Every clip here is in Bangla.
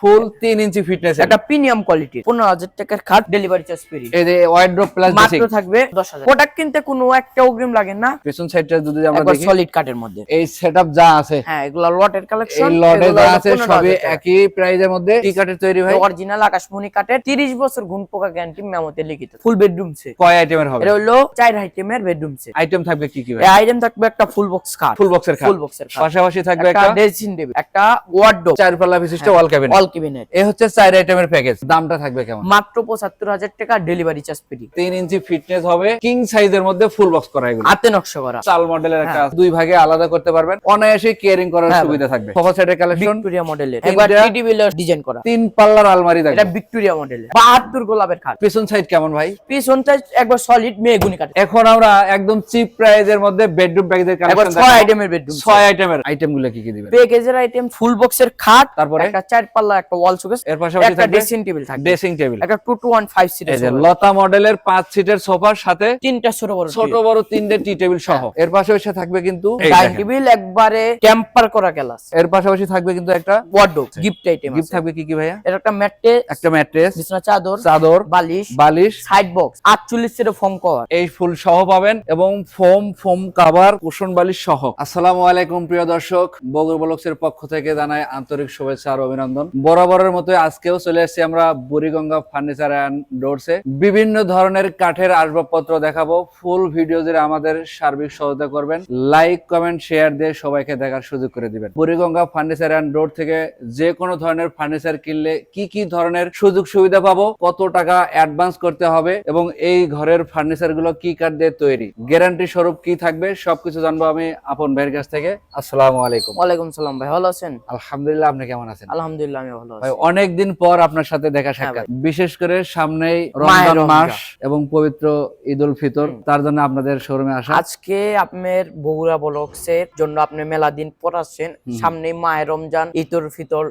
ফুল তিন ইঞ্চি ফিটনেস একটা প্রিমিয়াম কোয়ালিটি পনেরো হাজার টাকার খাট ডেলিভারি চার্জ ফ্রি এই যে ওয়াইড্রপ প্লাস মাত্র থাকবে দশ হাজার। প্রোডাক্ট কিনতে কোনো একটা অগ্রিম লাগে না। পেছন সাইডটা যদি আমরা দেখি। সলিড কাঠের মধ্যে। এই সেটআপ যা আছে। হ্যাঁ এগুলা লটের কালেকশন এই লটে যা আছে সবই একই প্রাইজের মধ্যে। টি কাঠের তৈরি ভাই অরিজিনাল আকাশমণি কাঠের তিরিশ বছর ঘুন পোকা গ্যারান্টি মেমোতে লিখিত। ফুল বেডরুম সে কয় আইটেমের হবে? এটা হলো চার আইটেমের বেডরুম সে আইটেম থাকবে কি কি ভাই? এই আইটেম থাকবে একটা ফুল বক্স খাট ফুল বক্সের খাট ফুল বক্সের খাট পাশাপাশি থাকবে একটা ড্রেসিং টেবিল একটা ওয়ার্ডরোব চার পাল্লা বিশিষ্ট। ওয়াল ক্যাবিনেট এই হচ্ছে চার আইটেমের প্যাকেজ দামটা থাকবে কেমন? মাত্র পঁচাত্তর হাজার টাকা ডেলিভারি চার্জ ফ্রি তিন ইঞ্চি ফিটনেস হবে। কিং সাইজের মধ্যে ফুল বক্স করা এগুলো। হাতে নকশা করা। চাল মডেলের একটা দুই ভাগে আলাদা করতে পারবেন। অনায়াসে কেয়ারিং করার হ্যাঁ, সুবিধা থাকবে। সোফা সেটের কালেকশন ভিক্টোরিয়া মডেলের একবার টিডি বিলার ডিজাইন করা। তিন পাল্লার আলমারি এটা ভিক্টোরিয়া মডেলের বাহাত্তর গোলাপের খাট। পেছন সাইড কেমন ভাই? পিছনটা একবার সলিড মেগুনি কাঠের। এখন আমরা একদম চিপ প্রাইজের মধ্যে বেডরুম প্যাকেজের কালেকশন ছয় আইটেমের বেডরুম ছয় আইটেমের আইটেমগুলো কি কি দিবেন? প্যাকেজের আইটেম ফুল বক্সের খাট তারপরে? একটা চার পাল্লা একটা ওয়াল শোকেস এর পাশাপাশি একটা ড্রেসিং টেবিল থাকবে। ড্রেসিং টেবিল একটা সিটের এই যে লতা মডেলের পাঁচ সিটের সোফার সাথে তিনটা ছোট বড় ছোট বড় তিনটে টি টেবিল সহ। এর পাশাপাশি থাকবে কিন্তু ডাইনিং টেবিল একবারে টেম্পার করা গ্লাস এর পাশাপাশি থাকবে কিন্তু একটা ওয়ার্ডরোব গিফট আইটেম গিফট থাকবে কি কি ভাইয়া? এটা একটা ম্যাটে একটা ম্যাট্রেস বিছনা চাদর চাদর বালিশ বালিশ সাইড বক্স আটচল্লিশ সিটের ফোম কভার এই ফুল সহ পাবেন এবং ফোম ফোম কাভার কুশন বালিশ সহ। আসসালামু আলাইকুম প্রিয় দর্শক। বগুর ব্লগসের পক্ষ থেকে জানাই আন্তরিক শুভেচ্ছা আর অভিনন্দন। বরাবরের মতো আজকেও চলে এসেছি আমরা বুড়িগঙ্গা ফার্নিচার অ্যান্ড ডোরসে বিভিন্ন ধরনের কাঠের আসবাবপত্র দেখাবো ফুল ভিডিও জুড়ে আমাদের সার্বিক সহায়তা করবেন। লাইক কমেন্ট শেয়ার দিয়ে সবাইকে দেখার সুযোগ করে দিবেন। বুড়িগঙ্গা ফার্নিচার অ্যান্ড ডোর থেকে যে কোনো ধরনের ফার্নিচার কিনলে কি কি ধরনের সুযোগ সুবিধা পাবো কত টাকা অ্যাডভান্স করতে হবে এবং এই ঘরের ফার্নিচারগুলো কি কাঠ দিয়ে তৈরি গ্যারান্টি স্বরূপ কি থাকবে সবকিছু জানব আমি আপন ভাইয়ের কাছ থেকে। আসসালামু আলাইকুম। ওয়ালাইকুম সালাম ভাই ভালো আছেন? আলহামদুলিল্লাহ আপনি কেমন আছেন? আলহামদুলিল্লাহ আমি ভালো ভাই আছি। অনেকদিন পর আপনার সাথে দেখা হ্যাঁ সাক্ষাৎ। বিশেষ করে সামনেই রমজান। মাস এবং পবিত্র ঈদ উল ফিতর তার জন্য আপনাদের শোরুমে আসা। আজকে আপনার বগুড়া জন্য আপনি মেলা দিন পর আসছেন সামনে মায়ের রমজান ঈদুল ফিতর।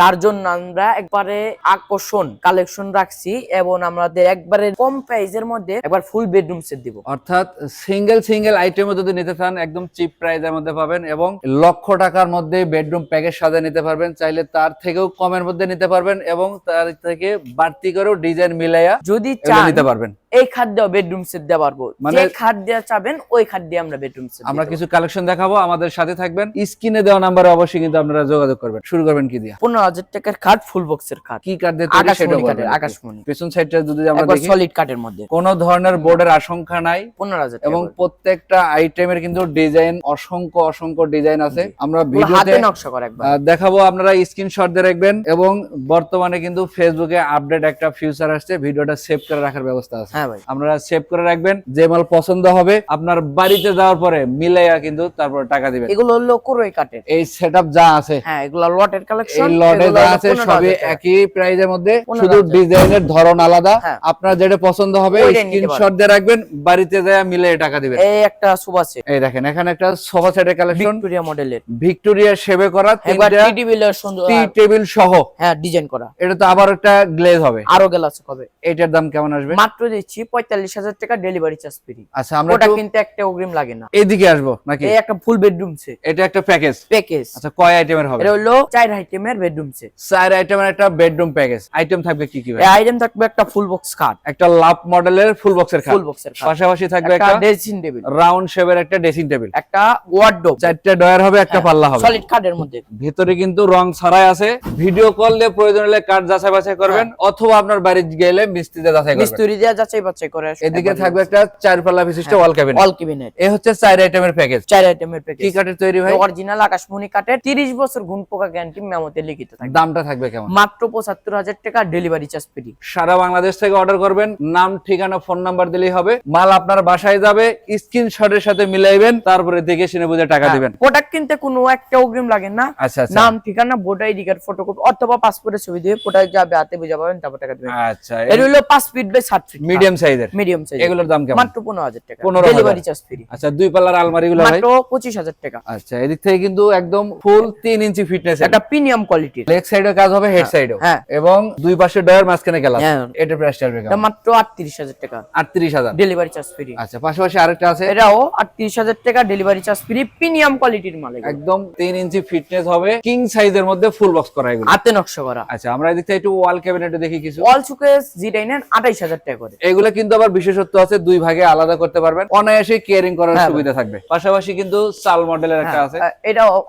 তার জন্য আমরা একবারে আকর্ষণ কালেকশন রাখছি এবং আমাদের একবারে কম প্রাইজের মধ্যে একবার ফুল বেডরুম সেট দিব। অর্থাৎ সিঙ্গেল সিঙ্গেল আইটেমও যদি নিতে চান একদম চিপ প্রাইজের মধ্যে পাবেন এবং লক্ষ টাকার মধ্যে বেডরুম প্যাকেজ সাজা নিতে পারবেন। চাইলে তার থেকেও কমের মধ্যে নিতে পারবেন এবং তার থেকে বাড়তি করেও ডিজাইন মিলাইয়া যদি নিতে পারবেন। এই খাদ্য বেডরুম সেট দেওয়া পারব। মানে- যে খাট দেওয়া চাবেন ওই খাট দিয়ে আমরা বেডরুম সেট আমরা কিছু কালেকশন দেখাবো আমাদের সাথে থাকবেন। স্ক্রিনে দেওয়া নাম্বারে অবশ্যই কিন্তু আপনারা যোগাযোগ করবেন। শুরু করবেন কি দিয়া? পনেরো হাজার টাকার খাট ফুল বক্সের খাট কি কাঠ দিয়ে তৈরি সেটা বলবেন। আকাশমণি। পেছন সাইডটা যদি আমরা দেখি। সলিড কাঠের মধ্যে। কোন ধরনের বোর্ডের আশঙ্কা নাই। পনেরো হাজার এবং প্রত্যেকটা আইটেমের কিন্তু ডিজাইন অসংখ্য অসংখ্য ডিজাইন আছে। আমরা হাতে ভিডিওতে নকশা করা একবার। দেখাবো আপনারা স্ক্রিনশট দিয়ে রাখবেন। এবং বর্তমানে কিন্তু ফেসবুকে আপডেট একটা ফিউচার আসছে। ভিডিওটা সেভ করে রাখার ব্যবস্থা আছে। হ্যাঁ ভাই। আপনারা সেভ করে রাখবেন যে মাল পছন্দ হবে আপনার বাড়িতে যাওয়ার পরে মিলাইয়া কিন্তু তারপর টাকা দিবেন। এগুলো হলো কোরই কাঠের। এই সেটআপ যা আছে হ্যাঁ এগুলো লটের কালেকশন এই লটে যা আছে সবই একই প্রাইজের মধ্যে শুধু ডিজাইনের ধরন আলাদা। হ্যাঁ। আপনার যেটা পছন্দ হবে স্ক্রিনশট দিয়ে রাখবেন বাড়িতে যায় মিলে টাকা দিবেন। এই একটা সুপ আছে। এই দেখেন এখানে একটা সোফা সেটের কালেকশন ভিক্টোরিয়া মডেলের ভিক্টোরিয়া সেবে করা তিনটা টি টেবিলের সুন্দর টি টেবিল সহ। হ্যাঁ ডিজাইন করা। এটা তো আবার একটা গ্লেজ হবে। আরও গ্লাস হবে। এটার দাম কেমন আসবে? মাত্র দিচ্ছি পঁয়তাল্লিশ হাজার টাকা ডেলিভারি চার্জ ফ্রি আচ্ছা আমরা ওটা কিন্তু একটা অগ্রিম লাগে না। এইদিকে আসব নাকি? এই একটা ফুল বেডরুম সেট এটা একটা প্যাকেজ প্যাকেজ আচ্ছা কয় আইটেমের হবে? এটা হলো চার আইটেমের বেডরুম সেট চার আইটেমের একটা বেডরুম প্যাকেজ আইটেম থাকবে কি কি ভাই? এই আইটেম থাকবে একটা ফুল বক্স খাট একটা লাভ মডেলের ফুল বক্সের খাট ফুল বক্সের খাট পাশাপাশি থাকবে একটা ড্রেসিং টেবিল রাউন্ড শেপের একটা ড্রেসিং টেবিল একটা ওয়ার্ডরোব চারটা ডয়ার হবে একটা পাল্লা হবে। সলিড কাঠের মধ্যে। ভিতরে কিন্তু রং ছাড়াই আছে। ভিডিও কল দিয়ে প্রয়োজন হলে কাঠ যাচাই বাছাই করবেন অথবা আপনার বাড়ি গেলে মিস্ত্রিতে যাচাই করবেন। মিস্ত্রি দিয়ে যাচাই বাছাই করে এদিকে থাকবে একটা চার পাল্লা বিশিষ্ট ওয়াল ক্যাবিনেট অল ক্যাবিনেট এই হচ্ছে চার আইটেমের প্যাকেজ চার আইটেমের কি প্যাকেজ কাঠের তৈরি ভাই? অরিজিনাল আকাশমণি কাঠের তিরিশ বছর ঘুন পোকা গ্যারান্টি মেমোতে লিখিত থাকে দামটা থাকবে কেমন? মাত্র পঁচাত্তর হাজার টাকা ডেলিভারি চার্জ ফ্রি সারা বাংলাদেশ থেকে অর্ডার করবেন। নাম ঠিকানা ফোন নাম্বার দিলেই হবে। মাল আপনার বাসায় যাবে। স্ক্রিনশটের সাথে মিলাইবেন। তারপরে দেখে শুনে বুঝে টাকা দিবেন। প্রোডাক্ট কিনতে কোনো একটা অগ্রিম লাগে না। আচ্ছা আচ্ছা। নাম ঠিকানা ভোট আইডি কার্ড ফটোকপি অথবা পাসপোর্টের ছবি দিয়ে প্রোডাক্ট যাবে হাতে বুঝা পাবেন তারপর টাকা দিবেন। আচ্ছা এর হলো feet by feet medium medium সাইজের মিডিয়াম সাইজ এগুলোর দাম কেমন? মাত্র পনেরো হাজার টাকা। 15,000 ডেলিভারি চার্জ ফ্রি আচ্ছা দুই পাল্লার আলমারি গুলো ভাই? মাত্র পঁচিশ হাজার টাকা। আচ্ছা এদিক থেকে কিন্তু একদম ফুল তিন ইঞ্চি ফিটনেস একটা প্রিমিয়াম কোয়ালিটির লেগ সাইডেও কাজ হবে হেড সাইডেও হ্যাঁ। এবং দুই পাশে ডয়ার মাঝখানে গ্লাস হ্যাঁ। এটা প্রাইস আসবে এটা মাত্র আটত্রিশ হাজার টাকা। আটত্রিশ হাজার। ডেলিভারি চার্জ ফ্রি আচ্ছা পাশাপাশি আরেকটা আছে। এটাও আটত্রিশ হাজার টাকা ডেলিভারি চার্জ ফ্রি প্রিমিয়াম কোয়ালিটির মাল একদম তিন ইঞ্চি ফিটনেস হবে। কিং সাইজের মধ্যে ফুল বক্স করা এগুলো। হাতে নকশা করা। আচ্ছা আমরা এদিক থেকে একটু ওয়াল ক্যাবিনেটে দেখি কিছু। অল সুকেস নেন আঠাইশ হাজার টাকা করে। এগুলো কিন্তু আবার বিশেষত্ব আছে দুই ভাগে আলাদা করতে পারবেন। অনায়াসে কেয়ারিং করার হ্যাঁ, সুবিধা থাকবে। পাশাপাশি কিন্তু চাল মডেলের একটা হ্যাঁ, আছে।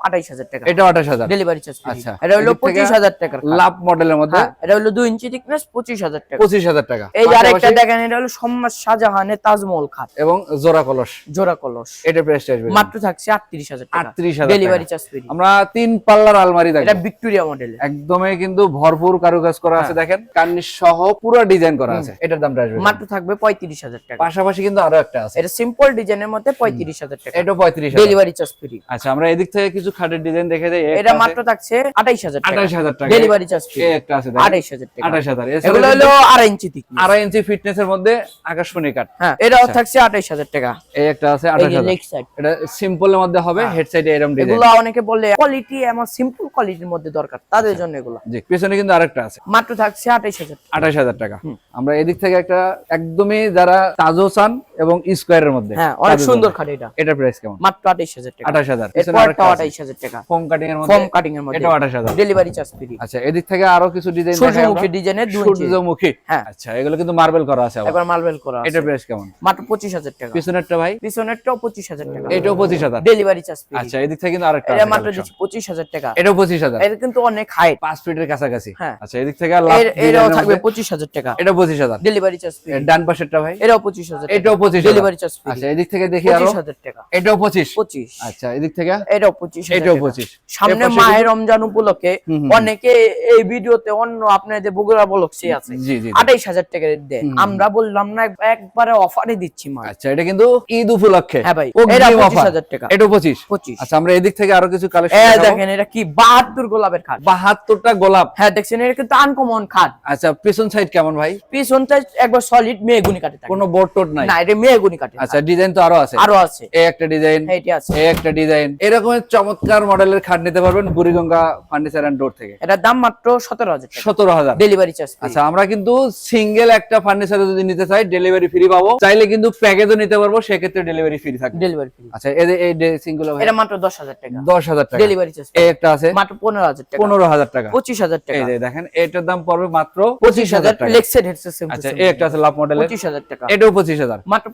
আঠাইশ হাজার টাকা। এটা আঠাশ হাজার। ডেলিভারি চার্জ আচ্ছা। এটা হলো পঁচিশ হাজার টাকার লাভ মডেলের মধ্যে। হ্যাঁ, এটা হলো দুই ইঞ্চি থিকনেস পঁচিশ হাজার টাকা। পঁচিশ হাজার টাকা। এই যে আরেকটা দেখেন এটা হলো সম্রাট শাহজাহানের তাজমহল খাট। এবং জোড়া কলস। জোড়া কলস। এটা প্রাইস আসবে। মাত্র থাকছে আটত্রিশ হাজার টাকা। আটত্রিশ হাজার ডেলিভারি চার্জ ফ্রি আমরা তিন পাল্লার আলমারি এটা ভিক্টোরিয়া মডেল একদমই কিন্তু ভরপুর কারুকাজ করা হ্যাঁ। আছে দেখেন। কার্নিশ সহ পুরো ডিজাইন করা আছে। এটার দামটা আসবে। মাত্র থাকবে পঁয়ত্রিশ হাজার টাকা। পাশাপাশি কিন্তু আরও একটা আছে। এটা সিম্পল ডিজাইনের মধ্যে পঁয়ত্রিশ হাজার টাকা। এটা পঁয়ত্রিশ ডেলিভারি চার্জ ফ্রি আচ্ছা আমরা এদিক থেকে কিছু খাটের ডিজাইন দেখে যাই। এটা মাত্র থাকছে আঠাইশ হাজার টাকা। হাজার টাকা। ডেলিভারি চার্জ ফ্রি এই একটা আছে। আঠাইশ হাজার টাকা। আঠাশ হাজার। এগুলো হলো আড়াই ইঞ্চি thickness। আড়াই ইঞ্চি ফিটনেস এর মধ্যে আকাশমণি কাঠ। হ্যাঁ এটাও থাকছে আঠাইশ হাজার টাকা। এই একটা আছে যে হাজার। এটা সিম্পলের মধ্যে হবে হেড সাইডে এরকম ডিজাইন এগুলো অনেকে বলে কোয়ালিটি আমার সিম্পল কোয়ালিটির মধ্যে দরকার তাদের জন্য এগুলো। জি পিছনে কিন্তু আরেকটা আছে। মাত্র থাকছে আঠাইশ হাজার আঠাশ হাজার টাকা। আমরা এদিক থেকে একটা একদমই যারা তাজো চান এবং স্কোয়ারের মধ্যে। হ্যাঁ অনেক সুন্দর খাট এটা। এটার প্রাইস কেমন? মাত্র আঠাইশ হাজার টাকা। আঠাশ হাজার। পিছনে এরপরটাও আরেকটা আছে। আঠাইশ হাজার টাকা। ফোম কাটিং এর মধ্যে? ফর্ম কাটিং এর মধ্যে। আঠাশ হাজার। ডেলিভারি চার্জ ফ্রি আচ্ছা এদিক থেকে আরও কিছু ডিজাইন সূর্যমুখী ডিজাইনের দুই ইঞ্চি সূর্যমুখী। হ্যাঁ। আচ্ছা এগুলো কিন্তু মার্বেল করা আছে আবার। একবার মালবেল করা আছে। এটার প্রাইস কেমন? মাত্র পঁচিশ হাজার টাকা। পিছনেরটা ভাই? পিছনেরটাও পঁচিশ হাজার টাকা। এটাও পঁচিশ হাজার। ডেলিভারি চার্জ ফ্রি আচ্ছা এদিক থেকে কিন্তু আরেকটা এটা মাত্র collection। দিচ্ছি পঁচিশ হাজার টাকা। এটাও পঁচিশ হাজার। এটা কিন্তু অনেক হাইট পাঁচ ফিটের কাছাকাছি। হ্যাঁ। আচ্ছা এদিক থেকে আর এটাও থাকবে মধ্যে- পঁচিশ হাজার টাকা। এটা পঁচিশ হাজার। ডেলিভারি চার্জ ফ্রি ডান পাশেরটা ভাই? এটাও পঁচিশ হাজার এটাও পঁচিশ ডেলিভারি চার্জ ফ্রি আচ্ছা এদিক থেকে দেখি আরও। টাকা। এটাও পঁচিশ? পঁচিশ। আচ্ছা এদিক থেকে? এটাও এটাও টাকা। পঁচিশ। সামনে এর পাশে মায়ের রমজান উপলক্ষে। অনেকে এই ভিডিওতে অন্য আপনাদের বগুড়া বলক সে আছে। জি জি জি। আঠাইশ হাজার টাকা দেয়। আমরা বললাম না একবারে অফারে দিচ্ছি মাল। আচ্ছা এটা কিন্তু ঈদ উপলক্ষে। হ্যাঁ ভাই এটা offer। পঁচিশ হাজার টাকা। এটাও পঁচিশ। পঁচিশ। আচ্ছা আমরা এদিক থেকে আরও কিছু কালেকশন দেখেন এটা কি বাহাত্তর গোলাপের খাট। বাহাত্তরটা গোলাপ। হ্যাঁ দেখছেন এটা কিন্তু আনকমন খাট। আচ্ছা পিছন সাইড কেমন ভাই? পিছনটা একবার সলিড মেয়েগুনি কাটে থাকে। কোনো বোর্ড টোট নাই? না এটা মেয়েগুনি কাটে আচ্ছা ডিজাইন তো আরও আছে? আরও আছে। এই একটা ডিজাইন আছে। এই একটা ডিজাইন এরকমের চমৎকার মডেলের খাট নিতে পারবেন বুড়িগঙ্গা ফার্নিচার এন্ড ডোর থেকে। এটার দাম মাত্র সতেরো হাজার টাকা। সতেরো হাজার। ডেলিভারি চার্জ আচ্ছা আমরা কিন্তু সিঙ্গেল একটা ফার্নিচার যদি নিতে চাই ডেলিভারি ফ্রি পাবো। চাইলে কিন্তু প্যাকেজও নিতে পারব সেক্ষেত্রে ডেলিভারি ফ্রি থাকবে। ডেলিভারি ফ্রি আচ্ছা এই- এই ড্রেসিংগুলো এটা মাত্র দশ হাজার টাকা। দশ হাজার টাকা। ডেলিভারি চার্জ এই একটা আছে। মাত্র পনেরো হাজার টাকা। পনেরো হাজার টাকা। পঁচিশ হাজার টাকা। এই দেখেন এটার দাম পড়বে মাত্র পঁচিশ পঁচিশ হাজার হাজার টাকা লেক্সেড হেডসেট আচ্ছা এই একটা আছে মডেলের টাকা। এটাও পঁচিশ হাজার। মাত্র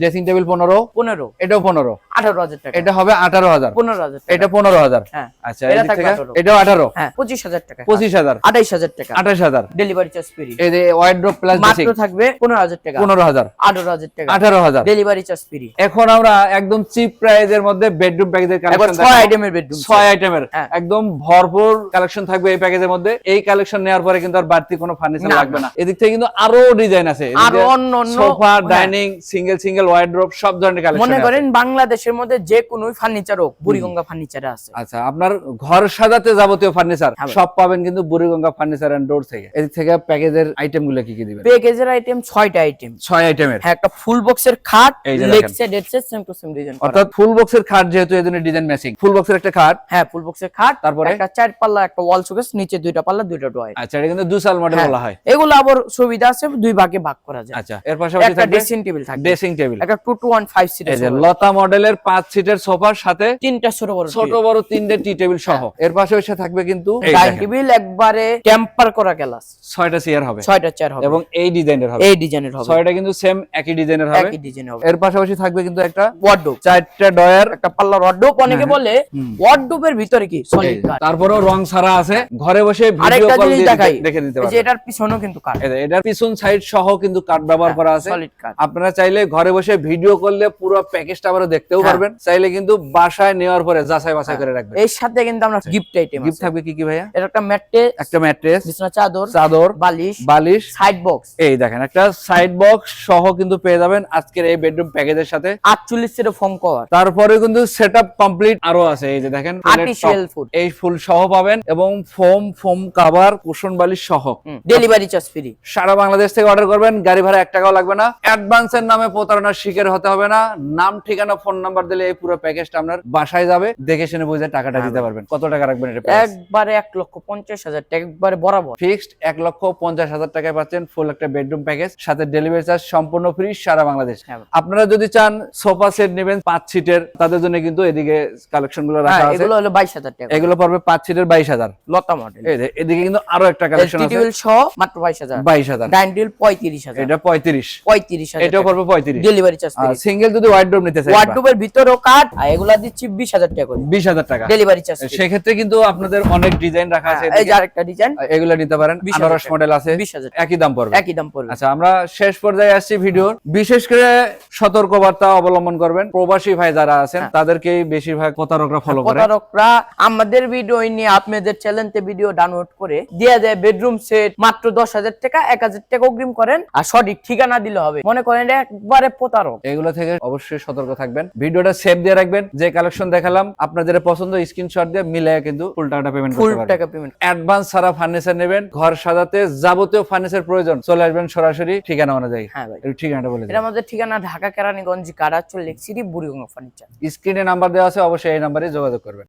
ড্রেসিং টেবিল পনেরো? পনেরো। এটাও পনেরো। আঠারো হাজার টাকা। এটা হবে আঠারো হাজার। পনেরো হাজার টাকা। এটা পনেরো হাজার। হ্যাঁ। আচ্ছা এটা থেকে এটাও আঠারো। হ্যাঁ টাকা। পঁচিশ হাজার। আঠাইশ হাজার টাকা। আঠাশ হাজার। ডেলিভারি চার্জ ফ্রি এই যে ওয়াইড্রোপ প্লাস মাত্র থাকবে পনেরো হাজার টাকা। পনেরো হাজার। আঠারো হাজার টাকা। আঠারো হাজার। ডেলিভারি চার্জ ফ্রি এখন আমরা একদম চিপ প্রাইজের মধ্যে বেডরুম প্যাকেজের কালেকশন ছয় আইটেমের বেডরুম আইটেমের। একদম ভরপুর কালেকশন থাকবে এই প্যাকেজের মধ্যে। এই কালেকশন নেওয়ার পরে কিন্তু আর বাড়তি কোনো ফার্নিচার লাগবে না। এদিক থেকে কিন্তু আরও ডিজাইন আছে। আরও অন্য অন্য- সোফা হ্যাঁ। ডাইনিং সিঙ্গেল সিঙ্গেল সব ধরনের কালেকশন মনে করেন বাংলাদেশের মধ্যে যে কোনো ফার্নিচার হোক বুড়িগঙ্গা ফার্নিচারে আছে। আচ্ছা আপনার ঘর সাজাতে যাবতীয় ফার্নিচার সব পাবেন কিন্তু বুড়িগঙ্গা ফার্নিচার এন্ড ডোর থেকে। এদিক থেকে প্যাকেজের কি কি দিবেন? প্যাকেজের আইটেম ছয়টা আইটেম ছয় আইটেমের হ্যাঁ একটা ফুল বক্সের খাট leg set head set same to same design অর্থাৎ ফুল বক্সের খাট যেহেতু এই ডিজাইন ম্যাচিং ফুল বক্সের একটা খাট। হ্যাঁ ফুল বক্সের খাট তারপরে? একটা চার পাল্লা একটা ওয়াল শোকেস নিচে দুইটা পাল্লা দুইটা ড্রয়ার। আচ্ছা এটা কিন্তু দুসাল মডেল হ্যাঁ। বলা হয়। এগুলো আবার সুবিধা আছে দুই ভাগে ভাগ করা যায়। আচ্ছা এর পাশাপাশি একটা থাকবে ড্রেসিং টেবিল থাকবে। ড্রেসিং টেবিল একটা টু টু ওয়ান ফাইভ এই সিটের যে লতা মডেলের পাঁচ সিটের সোফার সাথে তিনটা ছোট বড় ছোট বড় তিনটে টি টেবিল সহ। এর পাশাপাশি থাকবে কিন্তু ডাইনিং টেবিল একবারে টেম্পার করা গ্লাস ছয়টা চেয়ার হবে। ছয়টা চেয়ার হবে। এবং এই ডিজাইনের হবে। এই ডিজাইনের হবে। ছয়টা কিন্তু সেম একই ডিজাইনের হবে। একই ডিজাইন হবে। এর পাশাপাশি থাকবে কিন্তু একটা ওয়ার্ডরোব চারটা ডয়ার একটা পাল্লা ওয়ার্ডরোব অনেকে বলে ওয়ার্ডরোবের ভিতরে কি? সলিড কাঠ তারপরেও রং ছাড়া আছে। ঘরে বসে ভিডিও কল দিয়ে দেখাই দেখে- নিতে এই যে পারবেন এটার পিছনেও কিন্তু কাঠ এটার পিছন সাইড সহ কিন্তু কাঠ ব্যবহার করা আছে। আপনারা চাইলে ঘরে বসে ভিডিও করলে পুরো প্যাকেজটা আবার দেখতেও হ্যাঁ। পারবেন। চাইলে কিন্তু বাসায় নেওয়ার পরে যাচাই বাছাই করে রাখবেন। এর সাথে কিন্তু আমরা গিফট আইটেম গিফট থাকবে কি কি ভাইয়া? এটা একটা ম্যাটে একটা ম্যাট্রেস বিছনা চাদর চাদর বালিশ বালিশ সাইড বক্স এই দেখেন একটা সাইড বক্স সহ কিন্তু পেয়ে যাবেন আজকের এই বেডরুম প্যাকেজের সাথে। আটচল্লিশ সেটা ফোন কভার তারপরে কিন্তু সেটআপ কমপ্লিট আরও আছে এই যে দেখেন আর্টিফিশিয়াল ফুড এই ফুল সহ পাবেন এবং ফোম ফোম কভার কুশন বালিশ সহ। ডেলিভারি চার্জ ফ্রি সারা বাংলাদেশ থেকে অর্ডার করবেন গাড়ি ভাড়া এক টাকাও লাগবে না। অ্যাডভান্সের নামে প্রতারণার শিকার হতে হবে না। নাম ঠিকানা ফোন নাম্বার দিলে এই পুরো প্যাকেজটা আপনার বাসায় যাবে। দেখে শুনে বুঝে টাকাটা দিতে পারবেন। কত টাকা রাখবেন এটা একবারে এক লক্ষ পঞ্চাশ হাজার টাকা একবারে বরাবর। ফিক্সড এক লক্ষ পঞ্চাশ হাজার টাকায় পাচ্ছেন ফুল একটা বেডরুম প্যাকেজ সাথে ডেলিভারি চার্জ সম্পূর্ণ ফ্রি সারা বাংলাদেশ। হ্যাঁ। আপনারা যদি চান সোফা সেট নেবেন পাঁচ সিটের তাদের জন্য কিন্তু এদিকে কালেকশনগুলো রাখা হ্যাঁ, আছে। এগুলো হলো বাইশ হাজার টাকা। এগুলো পড়বে পাঁচ সিটের বাইশ হাজার। লতা মডেল এদিকে কিন্তু আরও একটা কালেকশন আছে। সহ মাত্র বাইশ হাজার। বাইশ হাজার। ডাইনিং পঁয়ত্রিশ হাজার। এটা পঁয়ত্রিশ। পঁয়ত্রিশ পড়বে পঁয়ত্রিশ। ডেলিভারি চার্জ সিঙ্গেল যদি নিতে চাই ওয়ার্ডরোবের ভিতরেও কাঠ আর এগুলা দিচ্ছি বিশ হাজার টাকা করে। বিশ হাজার টাকা। ডেলিভারি চার্জ সেক্ষেত্রে কিন্তু আপনাদের অনেক ডিজাইন রাখা আছে। হ্যাঁ, এই যে আরেকটা ডিজাইন এগুলো নিতে পারেন। আনারস মডেল আছে। বিশ হাজার একই দাম পড়বে। একই দাম পড়বে। আচ্ছা আমরা শেষ পর্যায়ে আসছি ভিডিওর। বিশেষ করে সতর্কবার্তা অবলম্বন করবেন। প্রবাসী ভাই যারা আছেন তাদেরকে তাদেরকেই বেশিরভাগ প্রতারকরা ফলো করে। প্রতারকরা আমাদের ভিডিও নিয়ে আপনাদের চ্যানেলতে ভিডিও ডাউনলোড করে দিয়ে দেয় বেডরুম সেট মাত্র দশ হাজার টাকা এক হাজার টাকা অগ্রিম করেন। আর সঠিক ঠিকানা দিলে হবে। মনে করেন এটা একবারে প্রতারক। এগুলো থেকে অবশ্যই সতর্ক থাকবেন। ভিডিওটা সেভ দিয়ে রাখবেন। যে কালেকশন দেখালাম আপনাদের পছন্দ স্ক্রিনশট দিয়ে মিলে কিন্তু ফুল টাকাটা পেমেন্ট ফুল টাকা পেমেন্ট অ্যাডভান্স সারা ফার্নিচার নেবেন ঘর সাজাতে যাবতীয় ফার্নিচার প্রয়োজন। চলে আসবেন সরাসরি ঠিকানা অনুযায়ী। হ্যাঁ ভাই। ঠিকানাটা বলে। এটা আমাদের ঠিকানা Dhaka Keraniganj Karachal lake city Buriganga furniture স্ক্রিনে নাম্বার দেওয়া আছে অবশ্যই এই নাম্বারে যোগাযোগ করবেন।